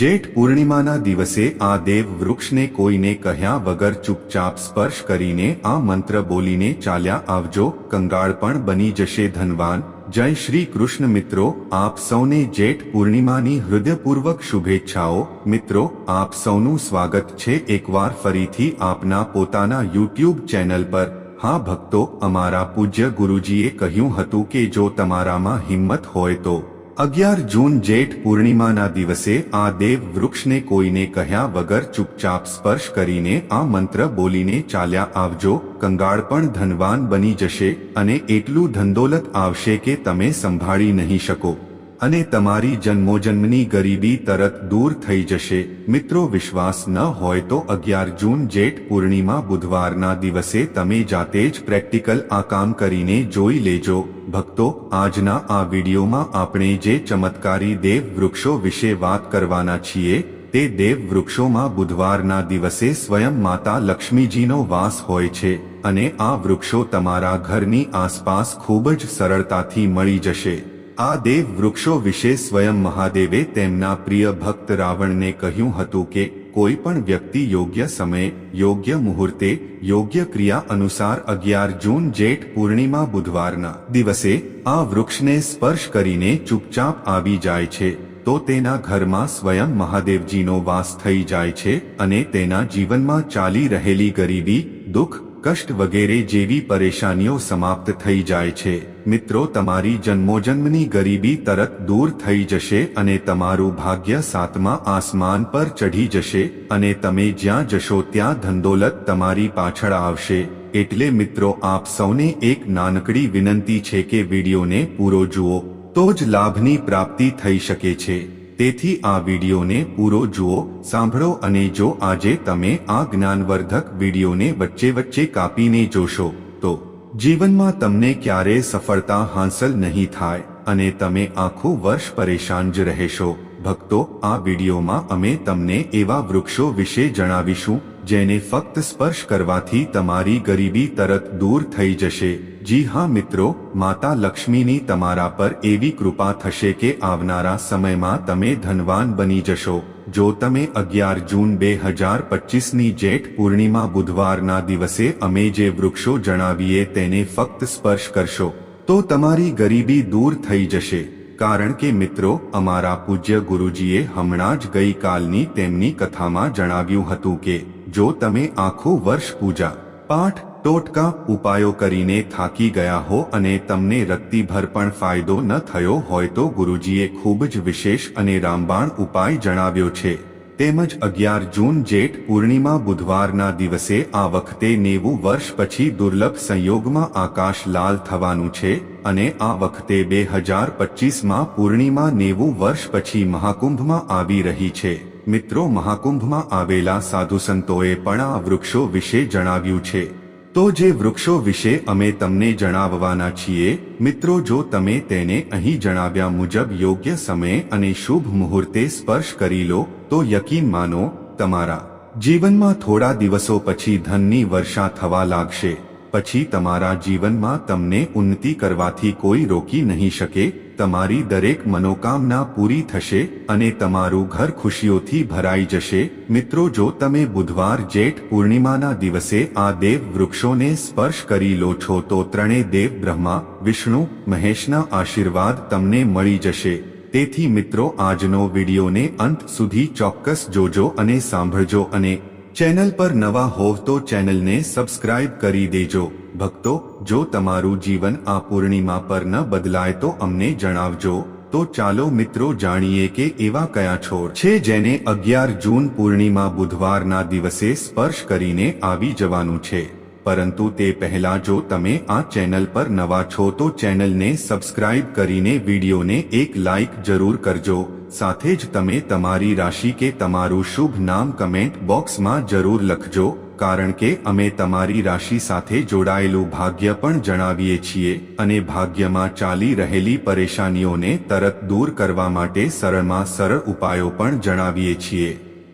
જેઠ પૂર્ણિમાના દિવસે આ દેવ વૃક્ષને કોઈને કહ્યા વગર ચૂપચાપ સ્પર્શ કરીને આ મંત્ર બોલીને ચાલ્યા આવજો, કંગાળ પણ બની જશે ધનવાન. જય શ્રી કૃષ્ણ મિત્રો, આપ સૌને જેઠ પૂર્ણિમાની હૃદયપૂર્વક શુભેચ્છાઓ. મિત્રો, આપ સૌનું સ્વાગત છે એકવાર ફરીથી આપના પોતાના યુટ્યુબ ચેનલ પર. હા ભક્તો, અમારા પૂજ્ય ગુરુજીએ કહ્યું હતું કે જો તમારામાં હિંમત હોય તો અગિયાર જૂન જેઠ પૂર્ણિમાના દિવસે આ દેવ વૃક્ષને કોઈને કહ્યા વગર ચૂપચાપ સ્પર્શ કરીને આ મંત્ર બોલીને ચાલ્યા આવજો, કંગાળ પણ ધનવાન બની જશે અને એટલું ધંદોલત આવશે કે તમે સંભાળી નહીં શકો. અને તમારી જન્મોજન્મની ગરીબી તરત દૂર થઈ જશે. મિત્રો, વિશ્વાસ ન હોય તો અગિયાર જૂન જેઠ પૂર્ણિમા બુધવારના દિવસે તમે જાતે જ પ્રેક્ટિકલ આ કામ કરીને જોઈ લેજો. ભક્તો, આજના આ વિડીયોમાં આપણે જે ચમત્કારી દેવ વૃક્ષો વિશે વાત કરવાના છીએ, તે દેવ વૃક્ષોમાં બુધવારના દિવસે સ્વયં માતા લક્ષ્મીજીનો વાસ હોય છે અને આ વૃક્ષો તમારા ઘરની આસપાસ ખૂબ જ સરળતાથી મળી જશે. આ દેવ વૃક્ષો વિશે સ્વયં મહાદેવે તેમના પ્રિય ભક્ત રાવણને કહ્યું હતું કે, કોઈ પણ વ્યક્તિ યોગ્ય સમયે, યોગ્ય મુહૂર્તે, યોગ્ય ક્રિયા અનુસાર અગિયાર જૂન જેઠ પૂર્ણિમા બુધવારના દિવસે આ વૃક્ષને સ્પર્શ કરીને ચૂપચાપ આવી જાય છે, તો તેના ઘરમાં સ્વયં મહાદેવજીનો વાસ થઈ જાય છે અને તેના જીવનમાં ચાલી રહેલી ગરીબી, દુઃખ કષ્ટ વગેરે જેવી પરેશાનીઓ સમાપ્ત થઈ જાય છે. મિત્રો, તમારી જન્મોજન્મની ગરીબી તરત દૂર થઈ જશે અને તમારું ભાગ્ય સાતમા આસમાન પર ચઢી જશે અને તમે જ્યાં જશો ત્યાં ધંદોલત તમારી પાછળ આવશે. એટલે મિત્રો, આપ સૌને એક નાનકડી વિનંતી છે કે વિડીયોને પૂરો જુઓ. તો જ લાભની પ્રાપ્તિ થઈ શકે છે. તેથી આ વિડીયોને પૂરો જુઓ, સાંભળો અને જો આજે તમે આ જ્ઞાનવર્ધક વિડીયોને વચ્ચે વચ્ચે કાપીને જોશો, તો જીવનમાં તમને ક્યારેય સફળતા હાંસલ નહીં થાય અને તમે આખું વર્ષ પરેશાન જ રહેશો. ભક્તો, આ વિડીયોમાં અમે તમને એવા વૃક્ષો વિશે જણાવીશું, જેને ફક્ત સ્પર્શ કરવાથી તમારી ગરીબી તરત દૂર થઈ જશે. જી હા મિત્રો, માતા લક્ષ્મીની તમારા પર એવી કૃપા થશે કે આવનારા સમયમાં તમે ધનવાન બની જશો. જો તમે અગિયાર જૂન બે હજાર પચીસની જેઠ પૂર્ણિમા બુધવારના દિવસે અમે જે વૃક્ષો જણાવીએ તેને ફક્ત સ્પર્શ કરશો, તો તમારી ગરીબી દૂર થઈ જશે. કારણ કે મિત્રો, અમારા પૂજ્ય ગુરુજીએ હમણાં જ ગઈકાલની તેમની કથામાં જણાવ્યું હતું કે, જો તમે આખું વર્ષ પૂજા, પાઠ, ટોટકા, ઉપાયો કરીને થાકી ગયા હો અને તમને રત્તીભર પણ ફાયદો ન થયો હોય તો ગુરુજીએ ખૂબ જ વિશેષ અને રામબાણ ઉપાય જણાવ્યો છે. તેમજ અગિયાર જૂન જેઠ પૂર્ણિમા બુધવારના દિવસે આ વખતે નેવું વર્ષ પછી દુર્લભ સંયોગમાં આકાશ લાલ થવાનું છે અને આ વખતે બે હજાર પચીસમાં પૂર્ણિમા નેવું વર્ષ પછી મહાકુંભમાં આવી રહી છે. મિત્રો, મહાકુંભમાં આવેલા સાધુ સંતોએ પણ આ વૃક્ષો વિશે જણાવ્યું છે. તો જે વૃક્ષો વિશે અમે તમને જણાવવાના છીએ, મિત્રો, જો તમે તેને અહીં જણાવ્યા મુજબ યોગ્ય સમયે અને શુભ મુહૂર્તે સ્પર્શ કરી લો તો યકીન માનો, તમારા જીવનમાં થોડા દિવસો પછી ધનની વર્ષા થવા લાગશે, પછી તમારા જીવનમાં તમને ઉન્નતિ કરવાથી કોઈ રોકી નહીં શકે, તમારી દરેક મનોકામના પૂરી થશે અને તમારું ઘર ખુશીઓથી ભરાઈ જશે. મિત્રો, જો તમે બુધવાર જેઠ પૂર્ણિમાના દિવસે આ દેવ વૃક્ષોને સ્પર્શ કરી લો છો, તો ત્રણે દેવ બ્રહ્મા, વિષ્ણુ, મહેશના આશીર્વાદ તમને મળી જશે. તેથી મિત્રો, આજનો વિડીયોને અંત સુધી ચોક્કસ જોજો અને સાંભળજો અને ચેનલ પર નવા હોવ તો ચેનલને સબસ્ક્રાઇબ કરી દેજો. ભક્તો, જો તમારું જીવન આ પૂર્ણિમા પર ન બદલાય તો અમને જણાવજો. તો ચાલો મિત્રો જાણીએ કે એવા કયા છોડ છે જેને અગિયાર જૂન પૂર્ણિમા બુધવારના દિવસે સ્પર્શ કરીને આવી જવાનું છે. પરંતુ તે પહેલા જો તમે આ ચેનલ પર નવા છો તો ચેનલને સબસ્ક્રાઇબ કરીને વિડીયોને એક લાઇક જરૂર કરજો. સાથે જ તમે તમારી રાશિ કે તમારું શુભ નામ કમેન્ટ બોક્સમાં જરૂર લખજો, કારણ કે અમે તમારી રાશિ સાથે જોડાયેલું ભાગ્ય પણ જણાવીએ છીએ અને ભાગ્યમાં ચાલી રહેલી પરેશાનીઓને તરત દૂર કરવા માટે સરળમાં સરળ ઉપાયો પણ જણાવીએ છીએ.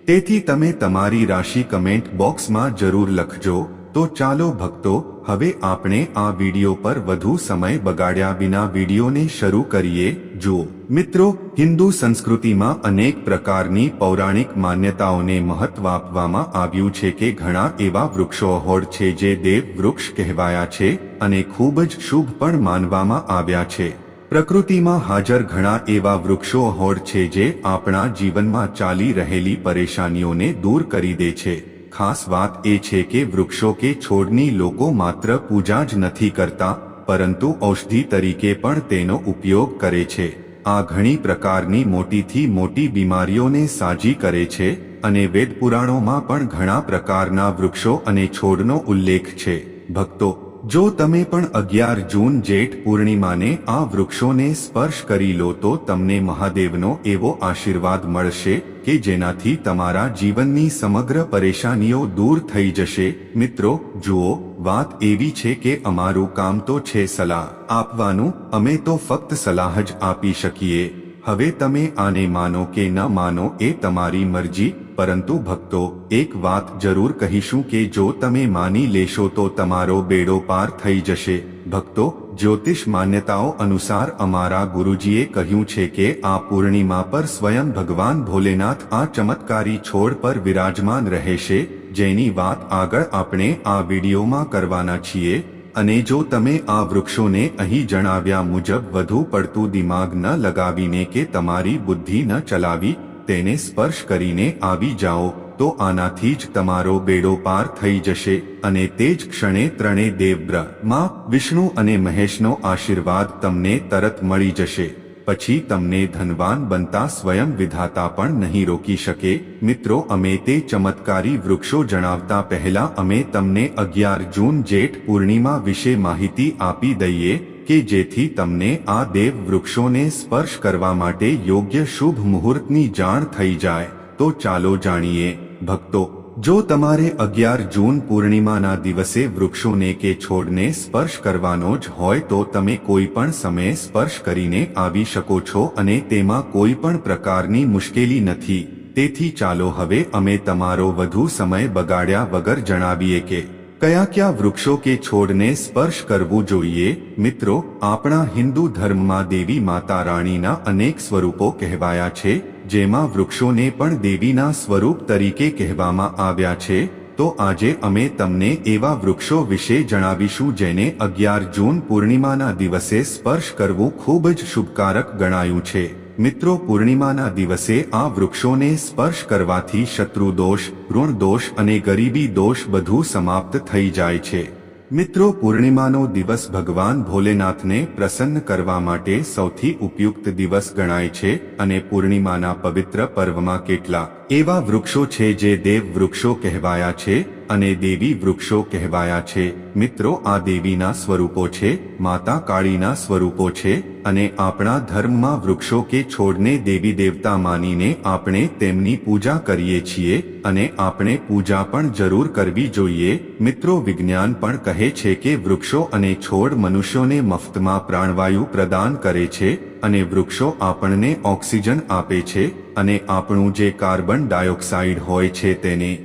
તેથી તમે તમારી રાશિ કમેન્ટ બોક્સમાં જરૂર લખજો. તો ચાલો ભક્તો, હવે આપણે આ વીડિયો પર વધુ સમય બગાડ્યા વિના વિડિયોને શરૂ કરીએ. જુઓ મિત્રો, હિન્દુ સંસ્કૃતિમાં અનેક પ્રકારની પૌરાણિક માન્યતાઓને મહત્વ આપવામાં આવ્યું છે કે ઘણા એવા વૃક્ષો હોડ છે જે દેવ વૃક્ષ કહેવાયા છે અને ખૂબ જ શુભ પણ માનવામાં આવ્યા છે. પ્રકૃતિમાં હાજર ઘણા એવા વૃક્ષો હોડ છે જે આપણા જીવનમાં ચાલી રહેલી પરેશાનીઓને દૂર કરી દે છે. ખાસ વાત એ છે કે વૃક્ષો કે છોડની લોકો માત્ર પૂજા જ નથી કરતા, પરંતુ ઔષધિ તરીકે પણ તેનો ઉપયોગ કરે છે. આ ઘણી પ્રકારની મોટીથી મોટી બીમારીઓને સાજી કરે છે અને વેદ પુરાણોમાં પણ ઘણા પ્રકારના વૃક્ષો અને છોડનો ઉલ્લેખ છે. ભક્તો, જો તમે પણ અગિયાર જૂન જેઠ પૂર્ણિમાને આ વૃક્ષોને સ્પર્શ કરી લો તો તમને મહાદેવનો એવો આશીર્વાદ મળશે કે જેનાથી તમારા જીવનની સમગ્ર પરેશાનીઓ દૂર થઈ જશે. મિત્રો, જુઓ, વાત એવી છે કે અમારું કામ તો છે સલાહ આપવાનું, અમે તો ફક્ત સલાહ જ આપી શકીએ. હવે તમે આને માનો કે ન માનો એ તમારી મરજી પરંતુ ભક્તો, એક વાત જરૂર કહીશું કે જો તમે માની લેશો તો તમારો બેડો પાર થઈ જશે. ભક્તો, જ્યોતિષ માન્યતાઓ અનુસાર અમારા ગુરુજીએ કહ્યું છે કે આ પૂર્ણિમા પર સ્વયં ભગવાન ભોલેનાથ આ ચમત્કારી છોડ પર વિરાજમાન રહેશે, જેની વાત આગળ આપણે આ વિડીયોમાં કરવાના છીએ. અને જો તમે આ વૃક્ષોને અહીં જણાવ્યા મુજબ વધુ પડતું દિમાગ ન લગાવીને કે તમારી બુદ્ધિ ન ચલાવી તેને સ્પર્શ કરીને આવી જાઓ, તો આનાથી જ તમારો બેડો પાર થઈ જશે, અને તે જ ક્ષણે ત્રણે દેવબ્રહ્મા વિષ્ણુ અને મહેશનો આશીર્વાદ તમને તરત મળી જશે. પછી તમને ધનવાન બનતા સ્વયં વિધાતા પણ નહીં રોકી શકે. મિત્રો, અમે તે ચમત્કારી વૃક્ષો જણાવતા પહેલા અમે તમને અગિયાર જૂન જેઠ પૂર્ણિમા વિશે માહિતી આપી દઈએ. કે જેથી તમને આ દેવ વૃક્ષોને સ્પર્શ કરવા માટે યોગ્ય શુભ મુહૂર્તની જાણ થઈ જાય. તો ચાલો જાણીએ, ભક્તો, જો તમારે અગિયાર જૂન પૂર્ણિમાના દિવસે વૃક્ષોને કે છોડને સ્પર્શ કરવાનો જ હોય તો તમે કોઈ પણ સમયે સ્પર્શ કરીને આવી શકો છો અને તેમાં કોઈ પણ પ્રકારની મુશ્કેલી નથી. તેથી ચાલો હવે અમે તમારો વધુ સમય બગાડ્યા વગર જણાવીએ કે કયા કયા વૃક્ષો કે છોડને સ્પર્શ કરવું જોઈએ? મિત્રો, આપણા હિન્દુ ધર્મમાં દેવી માતા રાણીના અનેક સ્વરૂપો કહેવાયા છે, જેમાં વૃક્ષોને પણ દેવીના સ્વરૂપ તરીકે કહેવામાં આવ્યા છે. તો આજે અમે તમને એવા વૃક્ષો વિશે જણાવીશું જેને અગિયાર જૂન પૂર્ણિમાના દિવસે સ્પર્શ કરવું ખૂબ જ શુભકારક ગણાયું છે. મિત્રો, પૂર્ણિમાના દિવસે આ વૃક્ષોને સ્પર્શ કરવાથી શત્રુ દોષ, ઋણ દોષ અને ગરીબી દોષ બધું સમાપ્ત થઈ જાય છે. મિત્રો, પૂર્ણિમાનો દિવસ ભગવાન ભોલેનાથને પ્રસન્ન કરવા માટે સૌથી ઉપયુક્ત દિવસ ગણાય છે અને પૂર્ણિમાના પવિત્ર પર્વમાં કેટલા એવા વૃક્ષો છે જે દેવ વૃક્ષો કહેવાયા છે? અને દેવી વૃક્ષો કહેવાયા છે. મિત્રો, આ દેવીના સ્વરૂપો છે, માતા કાળીના સ્વરૂપો છે, અને આપણા ધર્મમાં વૃક્ષો કે છોડને દેવી દેવતા માનીને આપણે તેમની પૂજા કરીએ છીએ, અને આપણે પૂજા પણ જરૂર કરવી જોઈએ. મિત્રો, વિજ્ઞાન પણ કહે છે કે વૃક્ષો અને છોડ મનુષ્યોને મફતમાં પ્રાણવાયુ પ્રદાન કરે છે, અને વૃક્ષો આપણને ઓક્સિજન આપે છે, અને આપણું જે કાર્બન ડાયોક્સાઇડ હોય છે તેને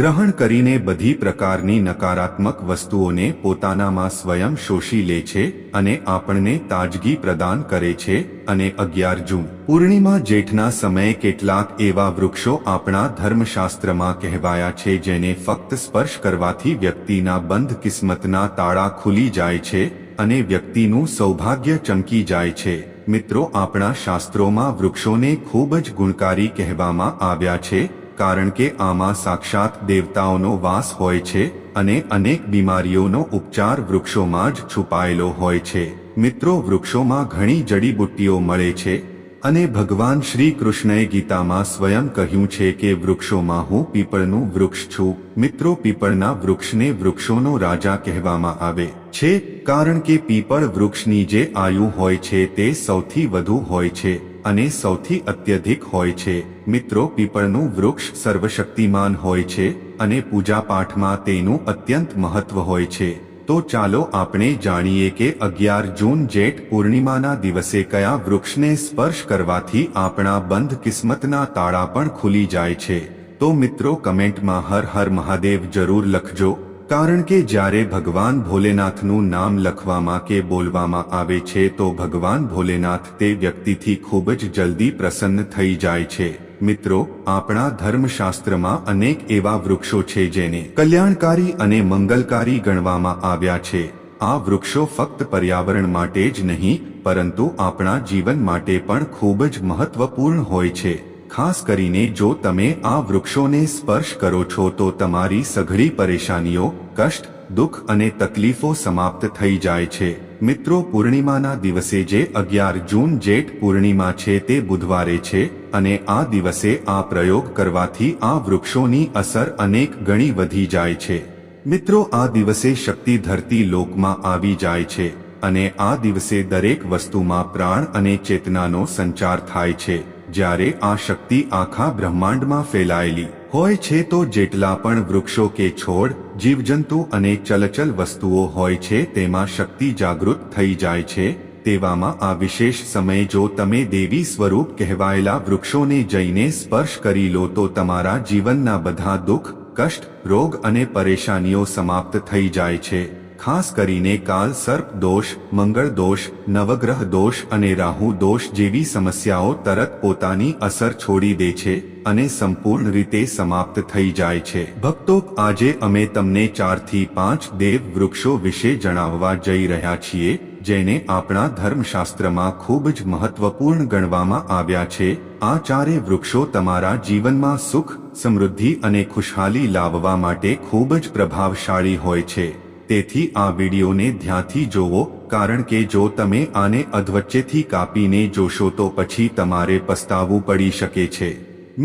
ગ્રહણ કરીને બધી પ્રકારની નકારાત્મક વસ્તુઓને પોતાનામાં સ્વયં શોષી લે છે અને આપણને તાજગી પ્રદાન કરે છે અને અગિયાર જૂન પૂર્ણિમા જેઠના સમયે કેટલાક એવા વૃક્ષો આપણા ધર્મશાસ્ત્રમાં કહેવાયા છે જેને ફક્ત સ્પર્શ કરવાથી વ્યક્તિના બંધ કિસ્મતના તાળા ખુલી જાય છે અને વ્યક્તિનું સૌભાગ્ય ચમકી જાય છે. મિત્રો, આપણા શાસ્ત્રોમાં વૃક્ષોને ખૂબ જ ગુણકારી કહેવામાં આવ્યા છે કારણ કે આમાં સાક્ષાત દેવતાઓનો વાસ હોય છે અને અનેક બીમારીઓનો ઉપચાર વૃક્ષોમાં જ છુપાયેલો હોય છે. મિત્રો, વૃક્ષોમાં ઘણી જડીબુટ્ટીઓ મળે છે અને ભગવાન શ્રી કૃષ્ણએ ગીતામાં સ્વયં કહ્યું છે કે વૃક્ષોમાં હું પીપળનું વૃક્ષ છું. મિત્રો, પીપળના વૃક્ષને વૃક્ષોનો રાજા કહેવામાં આવે છે, કારણ કે પીપળ વૃક્ષની જે આયુ હોય છે તે સૌથી વધુ હોય છે. અને સૌથી અત્યધિક હોય છે. મિત્રો, પીપળનું વૃક્ષ સર્વશક્તિમાન હોય છે અને પૂજાપાઠમાં તેનું અત્યંત મહત્વ હોય છે. તો ચાલો આપણે જાણીએ કે અગિયાર જૂન જેઠ પૂર્ણિમાના દિવસે કયા વૃક્ષને સ્પર્શ કરવાથી આપણા બંધ કિસ્મતના તાળા પણ ખુલી જાય છે. તો મિત્રો, કમેન્ટમાં હર હર મહાદેવ જરૂર લખજો. કારણ કે જ્યારે ભગવાન ભોલેનાથનું નામ લખવામાં કે બોલવામાં આવે છે તો ભગવાન ભોલેનાથ તે વ્યક્તિથી ખૂબ જ જલ્દી પ્રસન્ન થઈ જાય છે. મિત્રો, આપણા ધર્મશાસ્ત્રમાં અનેક એવા વૃક્ષો છે જેને કલ્યાણકારી અને મંગલકારી ગણવામાં આવ્યા છે. આ વૃક્ષો ફક્ત પર્યાવરણ માટે જ નહીં, પરંતુ આપણા જીવન માટે પણ ખૂબ જ મહત્વપૂર્ણ હોય છે. ખાસ કરીને જો તમે આ વૃક્ષોને સ્પર્શ કરો છો તો તમારી સઘળી પરેશાનીઓ, કષ્ટ, દુઃખ અને તકલીફો સમાપ્ત થઈ જાય છે. મિત્રો, પૂર્ણિમાના દિવસે જે અગિયાર જૂન જેઠ પૂર્ણિમા છે તે બુધવારે છે અને આ દિવસે આ પ્રયોગ કરવાથી આ વૃક્ષોની અસર અનેક ગણી વધી જાય છે. મિત્રો, આ દિવસે શક્તિ ધરતી લોકમાં આવી જાય છે અને આ દિવસે દરેક વસ્તુમાં પ્રાણ અને ચેતનાનો સંચાર થાય છે. જ્યારે આ શક્તિ આખા બ્રહ્માંડમાં ફેલાયેલી હોય છે તો જેટલા પણ વૃક્ષો કે છોડ, જીવજંતુ અને ચલચલ વસ્તુઓ હોય છે તેમાં શક્તિ જાગૃત થઈ જાય છે. તેવામાં આ વિશેષ સમયે જો તમે દેવી સ્વરૂપ કહેવાયેલા વૃક્ષોને જઈને સ્પર્શ કરી લો તો તમારા જીવનના બધા દુઃખ, કષ્ટ, રોગ અને પરેશાનીઓ સમાપ્ત થઈ જાય છે. ખાસ કરીને કાલ સર્પ દોષ, મંગળ દોષ, નવગ્રહ દોષ અને રાહુ દોષ જેવી સમસ્યાઓ તરત પોતાની અસર છોડી દે છે અને સંપૂર્ણ રીતે સમાપ્ત થઈ જાય છે. ભક્તો, આજે અમે તમને ચારથી પાંચ દેવ વૃક્ષો વિશે જણાવવા જઈ રહ્યા છીએ, જેને આપણા ધર્મશાસ્ત્રમાં ખૂબ જ મહત્વપૂર્ણ ગણવામાં આવ્યા છે. આ ચારે વૃક્ષો તમારા જીવનમાં સુખ, સમૃદ્ધિ અને ખુશહાલી લાવવા માટે ખૂબ જ પ્રભાવશાળી હોય છે. તેથી આ વિડીયોને ધ્યાનથી જોવો, કારણ કે જો તમે આને અધવચ્ચેથી કાપીને જોશો તો પછી તમારે પસ્તાવું પડી શકે છે.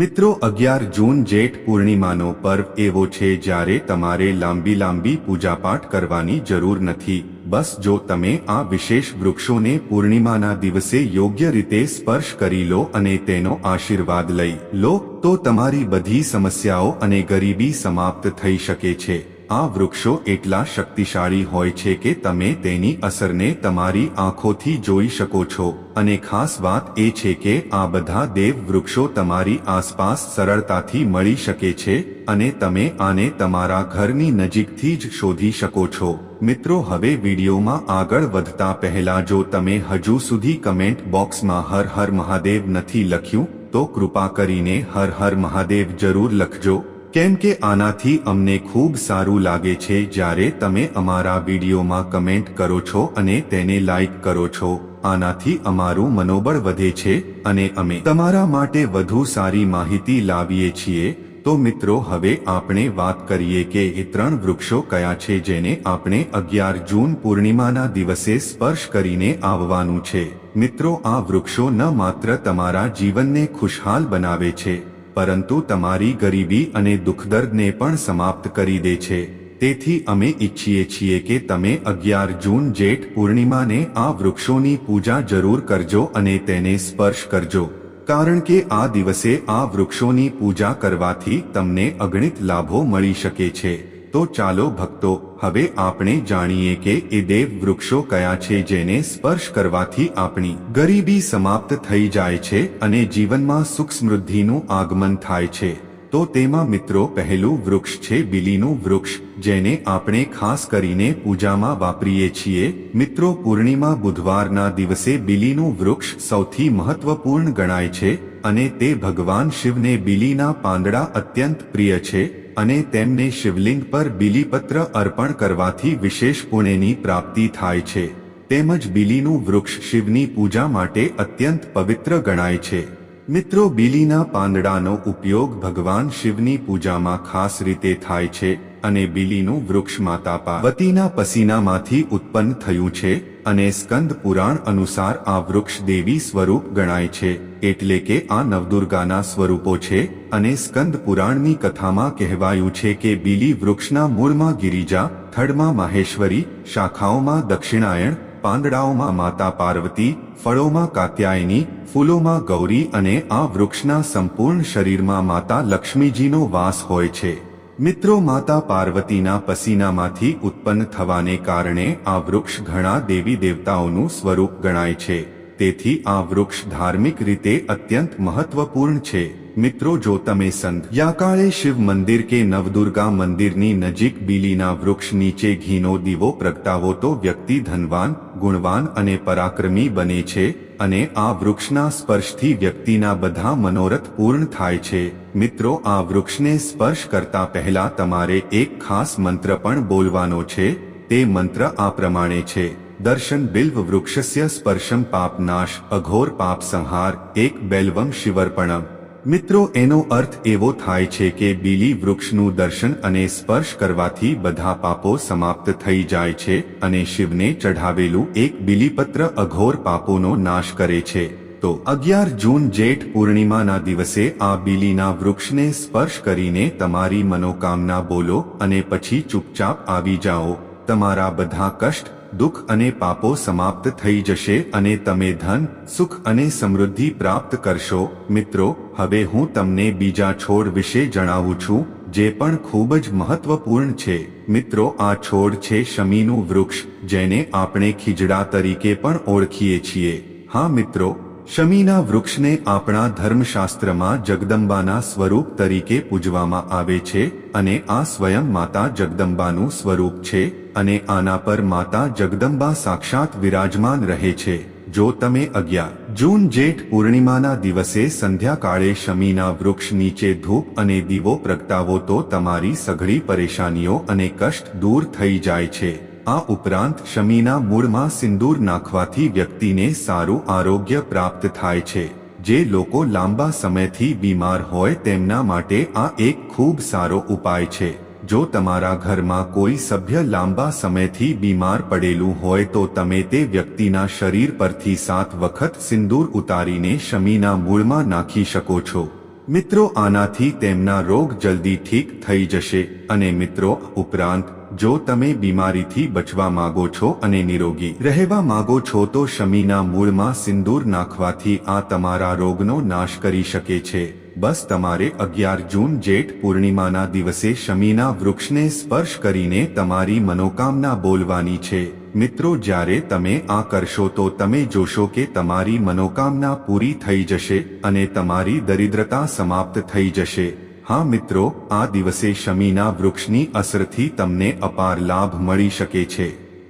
મિત્રો, અગિયાર જૂન જેઠ પૂર્ણિમાનો પર્વ એવો છે જ્યારે તમારે લાંબી લાંબી પૂજાપાઠ કરવાની જરૂર નથી. બસ જો તમે આ વિશેષ વૃક્ષોને પૂર્ણિમાના દિવસે યોગ્ય રીતે સ્પર્શ કરી લો અને તેનો આશીર્વાદ લઈ લો, તો તમારી બધી સમસ્યાઓ અને ગરીબી સમાપ્ત થઈ શકે છે. આ વૃક્ષો એટલા શક્તિશાળી હોય છે કે તમે તેની અસરને તમારી આંખોથી જોઈ શકો છો. અને ખાસ વાત એ છે કે આ બધા દેવ વૃક્ષો તમારી આસપાસ સરળતાથી મળી શકે છે અને તમે આને તમારા ઘરની નજીકથી જ શોધી શકો છો. મિત્રો, હવે વિડીયોમાં આગળ વધતા પહેલા જો તમે હજુ સુધી કમેન્ટ બોક્સમાં હર હર મહાદેવ નથી લખ્યું, તો કૃપા કરીને હર હર મહાદેવ જરૂર લખજો. કેમ કે આનાથી અમને ખૂબ સારું લાગે છે જ્યારે તમે અમારા વિડીયોમાં કમેન્ટ કરો છો અને તેને લાઈક કરો છો. આનાથી અમારું મનોબળ વધે છે અને અમે તમારા માટે વધુ સારી માહિતી લાવીએ છીએ. તો મિત્રો, હવે આપણે વાત કરીએ કે એ ત્રણ વૃક્ષો કયા છે જેને આપણે અગિયાર જૂન પૂર્ણિમાના દિવસે સ્પર્શ કરીને આવવાનું છે. મિત્રો, આ વૃક્ષો ન માત્ર તમારા જીવનને ખુશહાલ બનાવે છે પરંતુ તમારી ગરીબી અને દુઃખદર્દને પણ સમાપ્ત કરી દે છે. તેથી અમે ઈચ્છીએ છીએ કે તમે અગિયાર જૂન જેઠ પૂર્ણિમાને આ વૃક્ષોની પૂજા જરૂર કરજો અને તેને સ્પર્શ કરજો. કારણ કે આ દિવસે આ વૃક્ષોની પૂજા કરવાથી તમને અગણિત લાભો મળી શકે છે. તો ચાલો ભક્તો હવે આપણે જાણીએ કે એ દેવ વૃક્ષો કયા છે જેને સ્પર્શ કરવાથી આપણી ગરીબી સમાપ્ત થઈ જાય છે અને જીવનમાં સુખ સમૃદ્ધિનું આગમન થાય છે. તો તેમાં મિત્રો, પહેલું વૃક્ષ છે બિલીનું વૃક્ષ, જેને આપણે ખાસ કરીને પૂજામાં વાપરીએ છીએ. મિત્રો, પૂર્ણિમા બુધવારના દિવસે બિલીનું વૃક્ષ સૌથી મહત્વપૂર્ણ ગણાય છે અને તે ભગવાન શિવને બિલીના પાંદડા અત્યંત પ્રિય છે. અને તેમને શિવલિંગ પર બિલીપત્ર અર્પણ કરવાથી વિશેષ પુણ્યની પ્રાપ્તિ થાય છે. તેમજ બિલીનું વૃક્ષ શિવની પૂજા માટે અત્યંત પવિત્ર ગણાય છે. મિત્રો, બિલીના પાંદડાનો ઉપયોગ ભગવાન શિવની પૂજામાં ખાસ રીતે થાય છે અને બીલીનું વૃક્ષ માતા પાર્વતીના પસીનામાંથી ઉત્પન્ન થયું છે અને સ્કંદ પુરાણ અનુસાર આ વૃક્ષ દેવી સ્વરૂપ ગણાય છે, એટલે કે આ નવદુર્ગાના સ્વરૂપો છે અને સ્કંદ પુરાણની કથામાં કહેવાયું છે કે બીલી વૃક્ષના મૂળમાં ગિરિજા, થડમાં માહેશ્વરી, શાખાઓમાં દક્ષિણાયણ પાંદડાઓમાં માતા પાર્વતી, ફળોમાં કાત્યાયની, ફૂલોમાં ગૌરી અને આ વૃક્ષના સંપૂર્ણ શરીરમાં માતા લક્ષ્મીજીનો વાસ હોય છે. મિત્રો, માતા પાર્વતીના પસીનામાંથી ઉત્પન્ન થવાને કારણે આ વૃક્ષ ઘણા દેવી દેવતાઓનું સ્વરૂપ ગણાય છે. તેથી આ વૃક્ષ ધાર્મિક રીતે અત્યંત મહત્વપૂર્ણ છે. મિત્રો, જો તમે સંત યાકાળે શિવ મંદિર કે નવદુર્ગા મંદિરની નજીક બીલીના વૃક્ષ નીચે ઘીનો દીવો પ્રગટાવો તો વ્યક્તિ ધનવાન, ગુણવાન અને પરાક્રમી બને છે અને આ વૃક્ષના સ્પર્શથી વ્યક્તિના બધા મનોરથ પૂર્ણ થાય છે. મિત્રો, આ વૃક્ષને સ્પર્શ કરતા પહેલા તમારે એક ખાસ મંત્ર પણ બોલવાનો છે. તે મંત્ર આ પ્રમાણે છે. દર્શન બિલ્વ વૃક્ષસ્ય સ્પર્શમ પાપ નાશ અઘોર પાપ સંહાર એક બેલ્વમ શિવર્પણમ મિત્રો એનો અર્થ એવો થાય છે કે બીલી વૃક્ષનું દર્શન અને સ્પર્શ કરવાથી બધા પાપો સમાપ્ત થઈ જાય છે અને શિવને ચઢાવેલું એક બીલીપત્ર અઘોર પાપોનો નાશ કરે છે તો અગિયાર જૂન જેઠ પૂર્ણિમાના દિવસે આ બીલીના વૃક્ષને સ્પર્શ કરીને તમારી મનોકામના બોલો અને પછી ચૂપચાપ આવી જાઓ તમારા બધા કષ્ટ દુઃખ અને પાપો સમાપ્ત થઈ જશે અને તમે ધન, સુખ અને સમૃદ્ધિ પ્રાપ્ત કરશો. મિત્રો, હવે હું તમને બીજા છોડ વિશે જણાવું છું, જે પણ ખૂબ જ મહત્વપૂર્ણ છે. મિત્રો, આ છોડ છે શમીનું વૃક્ષ, જેને આપણે ખીજડા તરીકે પણ ઓળખીએ છીએ. હા, મિત્રો શમીના વૃક્ષને આપણા ધર્મશાસ્ત્રમાં જગદંબાના સ્વરૂપ તરીકે પૂજવામાં આવે છે અને આ સ્વયં માતા જગદંબાનું સ્વરૂપ છે અને આના પર માતા જગદંબા સાક્ષાત વિરાજમાન રહે છે. જો તમે અગિયાર જૂન જેઠ પૂર્ણિમાના દિવસે સંધ્યાકાળે શમીના વૃક્ષ નીચે ધૂપ અને દીવો પ્રગટાવો તો તમારી સઘળી પરેશાનીઓ અને કષ્ટ દૂર થઈ જાય છે. આ ઉપરાંત શમીના મૂળમાં સિંદૂર નાખવાથી વ્યક્તિને સારું આરોગ્ય પ્રાપ્ત થાય છે. જે લોકો લાંબા સમયથી બીમાર હોય તેમના માટે આ એક ખૂબ સારો ઉપાય છે. જો તમારા ઘરમાં કોઈ સભ્ય લાંબા સમયથી બીમાર પડેલું હોય તો તમે તે વ્યક્તિના શરીર પરથી સાત વખત સિંદૂર ઉતારીને શમીના મૂળમાં નાખી શકો છો. મિત્રો, આનાથી તેમના રોગ જલ્દી ઠીક થઈ જશે અને મિત્રો, ઉપરાંત જો તમે બીમારીથી બચવા માંગો છો અને નિરોગી રહેવા માંગો છો તો શમીના મૂળમાં સિંદૂર નાખવાથી આ તમારા રોગનો નાશ કરી શકે છે. બસ તમારે અગિયાર જૂન જેઠ પૂર્ણિમાના દિવસે શમીના વૃક્ષને સ્પર્શ કરીને તમારી મનોકામના બોલવાની છે. મિત્રો, જ્યારે તમે આ કરશો તો તમે જોશો કે તમારી મનોકામના પૂરી થઈ જશે અને તમારી દરિદ્રતા સમાપ્ત થઈ જશે. હા મિત્રો, આ દિવસે શમીના વૃક્ષની અસરથી તમને અપાર લાભ મળી શકે છે.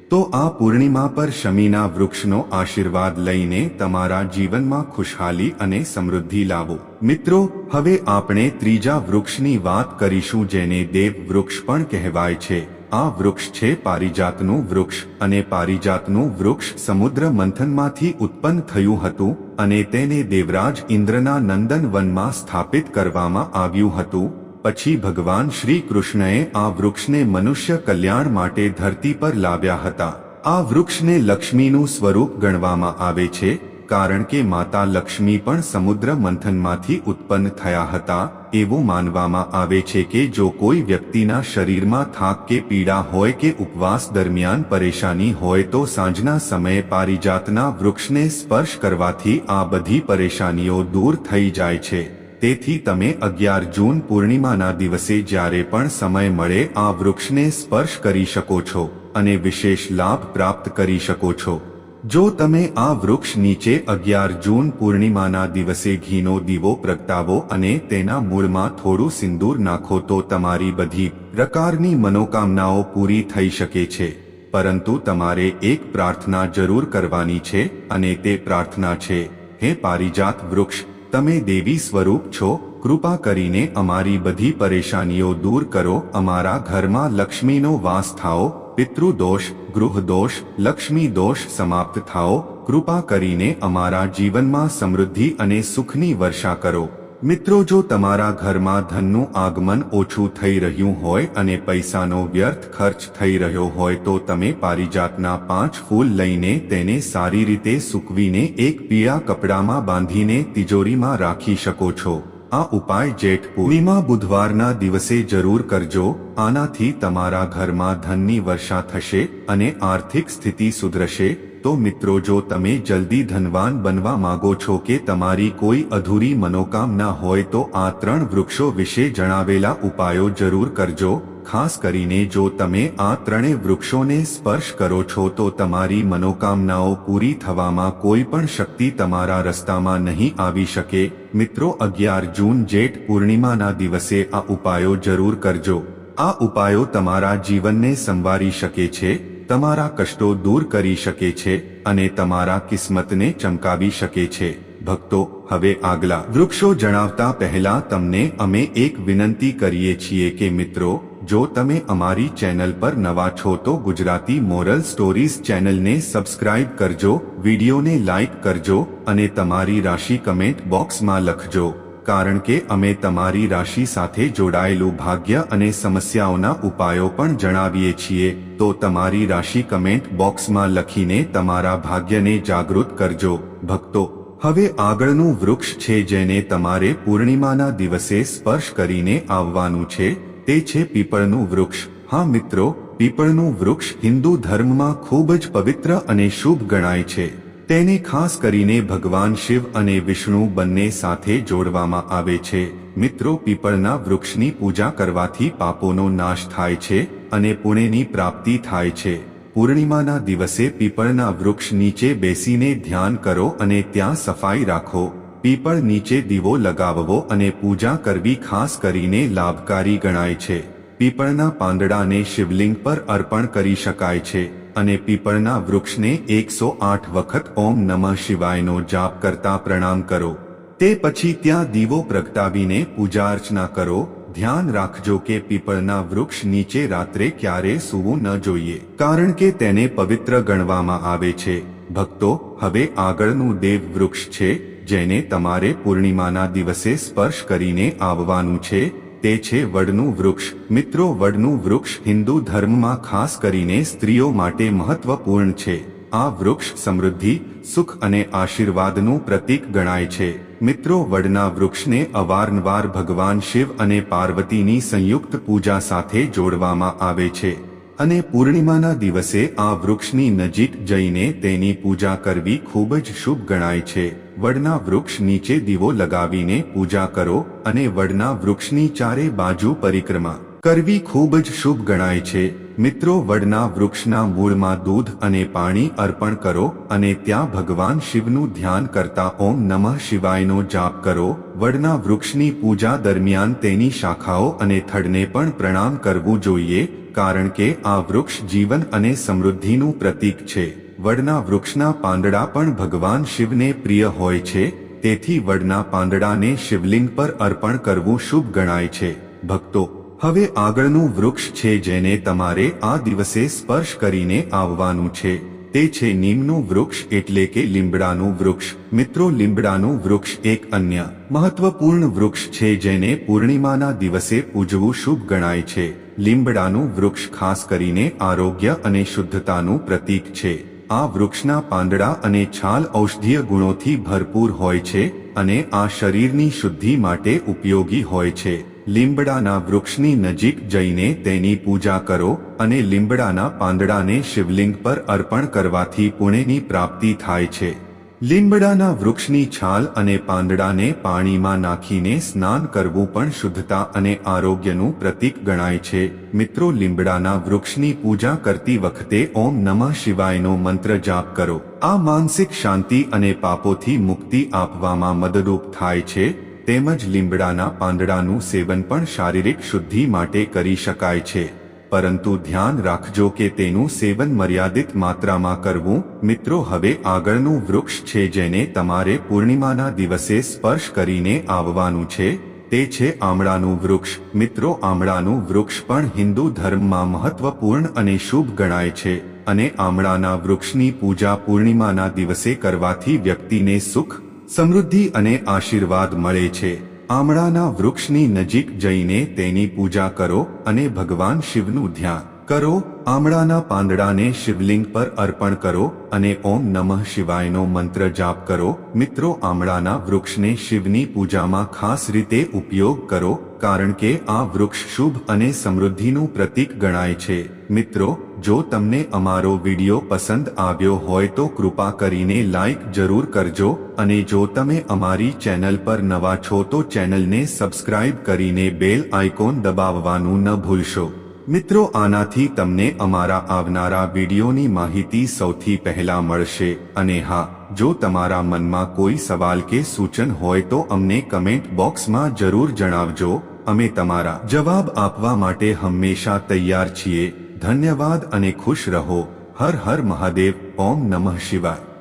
તો આ પૂર્ણિમા પર શમીના વૃક્ષનો આશીર્વાદ લઈને તમારા જીવનમાં ખુશહાલી અને સમૃદ્ધિ લાવો. મિત્રો, હવે આપણે ત્રીજા વૃક્ષની વાત કરીશું જેને દેવ વૃક્ષ પણ કહેવાય છે. આ વૃક્ષ છે પારિજાતનું વૃક્ષ અને પારિજાતનું વૃક્ષ સમુદ્ર મંથનમાંથી ઉત્પન્ન થયું હતું અને તેને દેવરાજ ઇન્દ્રના નંદન વનમાં સ્થાપિત કરવામાં આવ્યું હતું. પછી ભગવાન શ્રી કૃષ્ણએ આ વૃક્ષને મનુષ્ય કલ્યાણ માટે ધરતી પર લાવ્યા હતા. આ વૃક્ષને લક્ષ્મીનું સ્વરૂપ ગણવામાં આવે છે, કારણ કે માતા લક્ષ્મી પણ સમુદ્ર મંથનમાંથી ઉત્પન્ન થયા હતા. એવું માનવામાં આવે છે કે જો કોઈ વ્યક્તિના શરીરમાં થાક કે પીડા હોય કે ઉપવાસ દરમિયાન પરેશાની હોય તો સાંજના સમયે પારિજાતના વૃક્ષને સ્પર્શ કરવાથી આ બધી પરેશાનીઓ દૂર થઈ જાય છે. તેથી તમે અગિયાર જૂન પૂર્ણિમાના દિવસે જ્યારે પણ સમય મળે આ વૃક્ષને સ્પર્શ કરી શકો છો અને વિશેષ લાભ પ્રાપ્ત કરી શકો છો. જો તમે આ વૃક્ષ નીચે અગિયાર જૂન પૂર્ણિમાના દિવસે ઘીનો દીવો પ્રગટાવો અને તેના મૂળમાં થોડું સિંદૂર નાખો તો તમારી બધી પ્રકારની મનોકામનાઓ પૂરી થઈ શકે છે. પરંતુ તમારે એક પ્રાર્થના જરૂર કરવાની છે અને તે પ્રાર્થના છે, હે પારિજાત વૃક્ષ, તમે દેવી સ્વરૂપ છો, કૃપા કરીને અમારી બધી પરેશાનીઓ દૂર કરો, અમારા ઘરમાં લક્ષ્મીનો વાસ થાઓ પિતૃદોષ ગૃહદોષ લક્ષ્મી દોષ સમાપ્ત થાઓ. કૃપા કરીને અમારા જીવનમાં સમૃદ્ધિ અને સુખની વર્ષા કરો. મિત્રો, જો તમારા ઘરમાં ધનનું આગમન ઓછું થઈ રહ્યું હોય અને પૈસાનો વ્યર્થ ખર્ચ થઈ રહ્યો હોય તો તમે પારિજાતના પાંચ ફૂલ લઈને તેને સારી રીતે સૂકવીને એક પીળા કપડામાં બાંધીને તિજોરીમાં રાખી શકો છો. આ ઉપાય જેઠ પૂર્ણિમા બુધવારના દિવસે જરૂર કરજો. આનાથી તમારા ઘરમાં ધનની વર્ષા થશે અને આર્થિક સ્થિતિ સુધરશે. તો મિત્રો, જો તમે જલ્દી ધનવાન બનવા માંગો છો કે તમારી કોઈ અધૂરી મનોકામના હોય તો આ ત્રણ વૃક્ષો વિશે જણાવેલા ઉપાયો જરૂર કરજો. ખાસ કરીને જો તમે આ ત્રણેય વૃક્ષોને સ્પર્શ કરો છો તો તમારી મનોકામનાઓ પૂરી થવામાં કોઈ પણ શક્તિ તમારા રસ્તામાં નહીં આવી શકે. મિત્રો, અગિયાર જૂન જેઠ પૂર્ણિમાના દિવસે આ ઉપાયો જરૂર કરજો. આ ઉપાયો તમારા જીવનને સંવારી શકે છે, તમારા કષ્ટો દૂર કરી શકે છે અને તમારા કિસ્મતને ચમકાવી શકે છે. ભક્તો, હવે આગલા વૃક્ષો જણાવતા પહેલા તમને અમે એક વિનંતી કરીએ છીએ કે મિત્રો જો તમે અમારી ચેનલ પર નવા છો તો ગુજરાતી મોરલ સ્ટોરીઝ ચેનલને સબસ્ક્રાઇબ કરજો, વિડીયોને લાઇક કરજો અને તમારી રાશિ કમેન્ટ બોક્સમાં લખજો. કારણ કે અમે તમારી રાશિ સાથે જોડાયેલું ભાગ્ય અને સમસ્યાઓના ઉપાયો પણ જણાવીએ છીએ, તો તમારી રાશિ કમેન્ટ બોક્સમાં લખીને તમારા ભાગ્યને જાગૃત કરજો. ભક્તો, હવે આગળનું વૃક્ષ છે જેને તમારે પૂર્ણિમાના દિવસે સ્પર્શ કરીને આવવાનું છે. તે છે પીપળનું વૃક્ષ. હા મિત્રો, પીપળનું વૃક્ષ હિન્દુ ધર્મમાં ખૂબ જ પવિત્ર અને શુભ ગણાય છે. તેને ખાસ કરીને ભગવાન શિવ અને વિષ્ણુ બંને સાથે જોડવામાં આવે છે. મિત્રો, પીપળના વૃક્ષની પૂજા કરવાથી પાપોનો નાશ થાય છે અને પુણ્યની પ્રાપ્તિ થાય છે. પૂર્ણિમાના દિવસે પીપળના વૃક્ષ નીચે બેસીને ધ્યાન કરો અને ત્યાં સફાઈ રાખો. પીપળ નીચે દીવો લગાવવો અને પૂજા કરવી ખાસ કરીને લાભકારી ગણાય છે. પીપળના પાંદડાને શિવલિંગ પર અર્પણ કરી શકાય છે અને પીપળના વૃક્ષને એકસો આઠ વખત ઓમ નમઃ શિવાયનો જાપ કરતા પ્રણામ કરો. તે પછી ત્યાં દીવો પ્રગટાવીને પૂજા અર્ચના કરો. ધ્યાન રાખજો કે પીપળના વૃક્ષ નીચે રાત્રે ક્યારે સૂવું ન જોઈએ, કારણ કે તેને પવિત્ર ગણવામાં આવે છે. ભક્તો, હવે આગળનું દેવ વૃક્ષ છે. જેને તમારે પૂર્ણિમાના દિવસે સ્પર્શ કરીને આવવાનું છે, તે છે વડનું વૃક્ષ. મિત્રો, વડનું વૃક્ષ હિન્દુ ધર્મમાં ખાસ કરીને સ્ત્રીઓ માટે મહત્વપૂર્ણ છે. આ વૃક્ષ સમૃદ્ધિ, સુખ અને આશીર્વાદનું પ્રતીક ગણાય છે. મિત્રો, વડના વૃક્ષને અવારનવાર ભગવાન શિવ અને પાર્વતીની સંયુક્ત પૂજા સાથે જોડવામાં આવે છે. અને પૂર્ણિમાના દિવસે આ વૃક્ષની નજીક જઈને તેની પૂજા કરવી ખૂબ જ શુભ ગણાય છે. વડના વૃક્ષ નીચે દીવો લગાવીને પૂજા કરો અને વડના વૃક્ષની ચારે બાજુ પરિક્રમા. કરવી ખૂબ જ શુભ ગણાય છે. મિત્રો, વડના વૃક્ષના મૂળમાં દૂધ અને પાણી અર્પણ કરો અને ત્યાં ભગવાન શિવનું ધ્યાન કરતા ઓમ નમઃ શિવાયનો જાપ કરો. વડના વૃક્ષની પૂજા દરમિયાન તેની શાખાઓ અને થડને પણ પ્રણામ કરવું જોઈએ, કારણ કે આ વૃક્ષ જીવન અને સમૃદ્ધિનું પ્રતીક છે. વડના વૃક્ષના પાંદડા પણ ભગવાન શિવને પ્રિય હોય છે, તેથી વડના પાંદડાને શિવલિંગ પર અર્પણ કરવું શુભ ગણાય છે. ભક્તો, હવે આગળનું વૃક્ષ છે જેને તમારે આ દિવસે સ્પર્શ કરીને આવવાનું છે. તે છે નીમનું વૃક્ષ એટલે કે લીમડાનું વૃક્ષ. મિત્રો લીમડાનું વૃક્ષ એક અન્ય મહત્વપૂર્ણ વૃક્ષ છે જેને પૂર્ણિમાના દિવસે પૂજવું શુભ ગણાય છે. લીમડાનું વૃક્ષ ખાસ કરીને આરોગ્ય અને શુદ્ધતાનું પ્રતીક છે. આ વૃક્ષના પાંદડા અને છાલ ઔષધીય ગુણોથી ભરપૂર હોય છે અને આ શરીરની શુદ્ધિ માટે ઉપયોગી હોય છે. લીંબડાના વૃક્ષની નજીક જઈને તેની પૂજા કરો અને લીંબડાના પાંદડાને શિવલિંગ પર અર્પણ કરવાથી પુણ્યની પ્રાપ્તિ થાય છે. લીંબડાના વૃક્ષની છાલ અને પાંદડાને પાણીમાં નાખીને સ્નાન કરવું પણ શુદ્ધતા અને આરોગ્યનું પ્રતીક ગણાય છે. મિત્રો, લીંબડાના વૃક્ષની પૂજા કરતી વખતે ઓમ નમઃ શિવાયનો મંત્ર જાપ કરો. આ માનસિક શાંતિ અને પાપોથી મુક્તિ આપવામાં મદદરૂપ થાય છે. તેમજ લીમડાના પાંદડાનું સેવન પણ શારીરિક શુદ્ધિ માટે કરી શકાય છે. પરંતુ ધ્યાન રાખજો કે તેનું સેવન મર્યાદિત માત્રામાં કરવું, મિત્રો હવે આગળનું વૃક્ષ છે જેને તમારે પૂર્ણિમાના દિવસે સ્પર્શ કરીને આવવાનું છે, તે છે આમળાનું વૃક્ષ. મિત્રો, આમળાનું વૃક્ષ પણ હિન્દુ ધર્મમાં મહત્વપૂર્ણ અને શુભ ગણાય છે અને આમળાના વૃક્ષની પૂજા પૂર્ણિમાના દિવસે કરવાથી વ્યક્તિને સુખ, સમૃદ્ધિ અને આશીર્વાદ મળે છે. આમળાના વૃક્ષની નજીક જઈને તેની પૂજા કરો અને ભગવાન શિવનું ધ્યાન કરો. આમળાના પાંદડાને શિવલિંગ પર અર્પણ કરો અને ઓમ નમઃ શિવાયનો મંત્ર જાપ કરો. મિત્રો, આમળાના વૃક્ષને શિવની પૂજામાં ખાસ રીતે ઉપયોગ કરો, કારણ કે આ વૃક્ષ શુભ અને સમૃદ્ધિનું પ્રતીક ગણાય છે. મિત્રો જો તમને અમારો વિડિયો પસંદ આવ્યો હોય તો કૃપા કરીને લાઈક જરૂર કરજો અને જો તમે અમારી ચેનલ પર નવા છો તો ચેનલને સબસ્ક્રાઇબ કરીને બેલ આઇકોન દબાવવાનું ન ભૂલશો. મિત્રો, આનાથી તમને અમારા આવનારા વિડીયોની માહિતી સૌથી પહેલા મળશે અને હા, જો તમારા મનમાં કોઈ સવાલ કે સૂચન હોય તો અમને કમેન્ટ બોક્સમાં જરૂર જણાવજો. અમે તમારા જવાબ આપવા માટે હંમેશા તૈયાર છીએ. ધન્યવાદ અને ખુશ રહો. હર હર મહાદેવ. ઓમ નમઃ શિવાય.